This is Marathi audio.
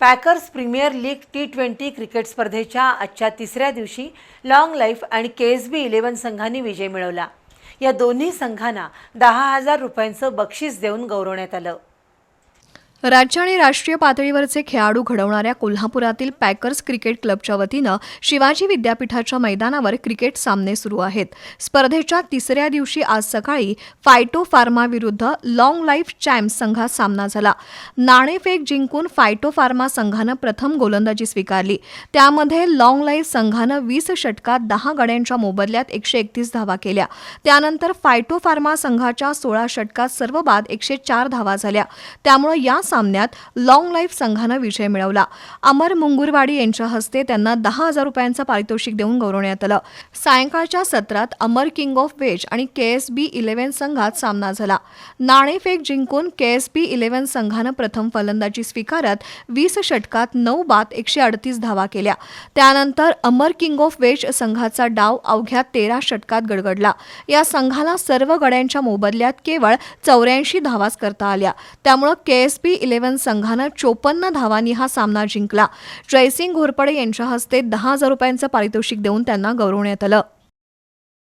Packers premier league T twenty cricket स्पर्धेच्या आजच्या तिसऱ्या दिवशी लाँग लाईफ आणि के एस बी इलेव्हन संघांनी विजय मिळवला. या दोन्ही संघांना दहा हजार रुपयांचं बक्षीस देऊन गौरवण्यात आलं. राज्य आणि राष्ट्रीय पातळीवरचे खेळाडू घडवणाऱ्या कोल्हापुरातील पॅकर्स क्रिकेट क्लबच्या वतीनं शिवाजी विद्यापीठाच्या मैदानावर क्रिकेट सामने सुरू आहेत. स्पर्धेच्या तिसऱ्या दिवशी आज सकाळी फायटो फार्मा विरुद्ध लाँग लाईफ चॅम्प्स संघात सामना झाला. नाणेफेक जिंकून फायटो फार्मा संघानं प्रथम गोलंदाजी स्वीकारली. त्यामध्ये लाँग लाईफ संघानं वीस षटकात दहा गड्यांच्या मोबदल्यात एकशे एकतीस धावा केल्या. त्यानंतर फायटो फार्मा संघाच्या सोळा षटकात सर्व बाद एकशे चार धावा झाल्या. त्यामुळे या सामन्यात लाँग लाईफ संघानं विजय मिळवला. अमर मुंगुरवाडी यांच्या हस्ते त्यांना दहा हजार रुपयांचं पारितोषिक देऊन गौरवण्यात आलं. सायंकाळच्या सत्रात अमर किंग ऑफ वेज आणि के एस बी इलेव्हन संघात सामना झाला. नाणेफेक जिंकून के एस बी इलेव्हन संघानं प्रथम फलंदाजी स्वीकारत वीस षटकात नऊ बाद एकशे अडतीस धावा केल्या. त्यानंतर अमर किंग ऑफ वेज संघाचा डाव अवघ्या तेरा षटकात गडगडला. या संघाला सर्व गड्यांच्या मोबदल्यात केवळ चौऱ्याऐंशी धावाच करता आल्या. त्यामुळं के एस बी इलेव्हन संघानं चोपन्न धावांनी हा सामना जिंकला. जयसिंग घोरपडे यांच्या हस्ते दहा हजार रुपयांचं पारितोषिक देऊन त्यांना गौरवण्यात आलं.